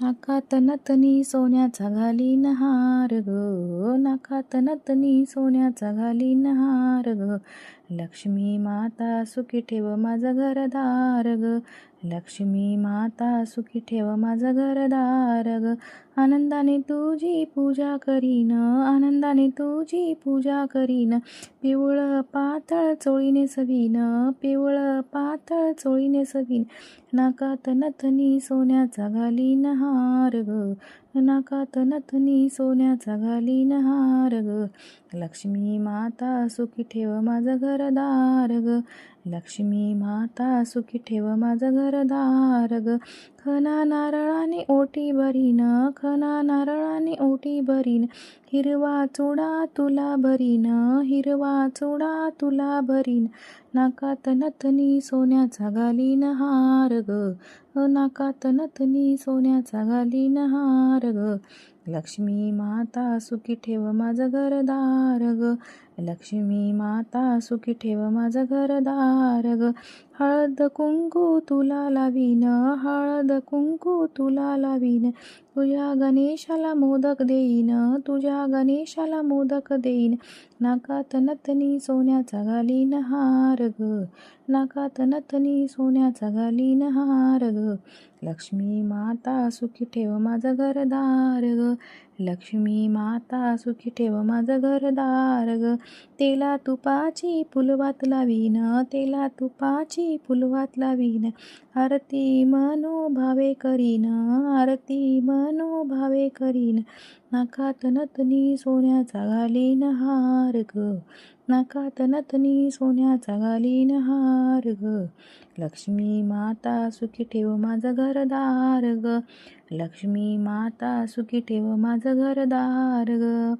नाका तनतनी सोन्याचा घालीन हार ग. नाका तनतनी सोन्याचा घालीन हार ग. लक्ष्मी माता सुखी ठेव माझं घरदार ग. लक्ष्मी माता सुखी ठेव माझं घरदार ग. आनंदाने तुझी पूजा करीन आनंदाने तुझी पूजा करीन. पिवळं पातळ चोळीने सवीन पिवळं पातळ चोळीने सवीन. नाकात नथनी सोन्याचा घालीन हार ग नाकात नथनी सोन्याचा घालीन हार ग. लक्ष्मी माता सुखी ठेव माझं घरदार ग लक्ष्मी माता सुखी ठेव माझं घरदार ग. खना नारळाने ओटी भरीन ख खना नारळाने ओटी भरीन हिरवा चुडा तुला भरीन हिरवा चुडा तुला भरीन. नाकात नथनी सोन्याचा घालीन हार ग नाकात नथनी सोन्याचा घालीन हार ग. लक्ष्मी माता सुखी ठेव माझं घरदार ग लक्ष्मी माता सुखी ठेव माझं घरदार ग. हळद कुंकू तुला लावीन हळद कुंकू तुला लावीन. तुझ्या गणेशाला मोदक देईन तुझ्या गणेशाला मोदक देईन. नाकात नथनी सोन्याचा घालीन हार ग नाकात नथनी सोन्याचा घालीन हार ग लक्ष्मी माता सुखी ठेव माझं घरदार ग लक्ष्मी माता सुखी ठेव माझं घरदार ग तेला तुपाची फुलवात लावीन तेला तुपाची फुलवात लावीन. आरती मनोभावे करीन आरती मनोभावे करीन. नाकात नथनी सोन्याचा घालीन हार ग. नाकात नथनी सोन्याचा घालीन हार ग. लक्ष्मी माता सुखी ठेव माझं घरदार ग. लक्ष्मी माता सुखी ठेव माझं घरदार ग.